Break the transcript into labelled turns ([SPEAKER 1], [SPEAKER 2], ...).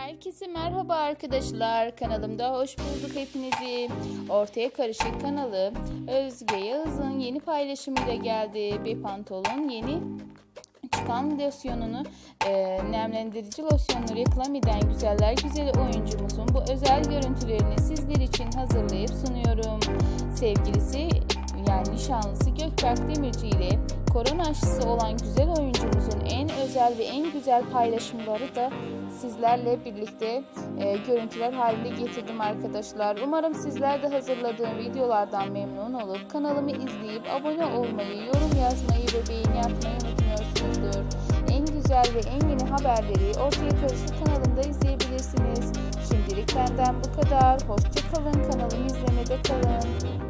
[SPEAKER 1] Herkese merhaba arkadaşlar. Kanalımda hoş bulduk hepinizi. Ortaya Karışık kanalı Özge Yağız'ın yeni paylaşımıyla geldi. Bir pantolon yeni çıkan losyonunu e, nemlendirici losyonunu reklam eden güzeller güzeli oyuncumuzun bu özel görüntülerini sizler için hazırlayıp sunuyorum. Sevgilisi yani nişanlısı Gökberk Demirci ile korona aşısı olan güzel oyuncumuzun en özel ve en güzel paylaşımları da sizlerle birlikte e, görüntüler haline getirdim arkadaşlar. Umarım sizler de hazırladığım videolardan memnun olup kanalımı izleyip abone olmayı, yorum yazmayı ve beğeni atmayı unutmuyorsunuzdur. En güzel ve en yeni haberleri Ortaya Karışık kanalında izleyebilirsiniz. Şimdilik benden bu kadar. Hoşçakalın. Kanalımı izlemede kalın.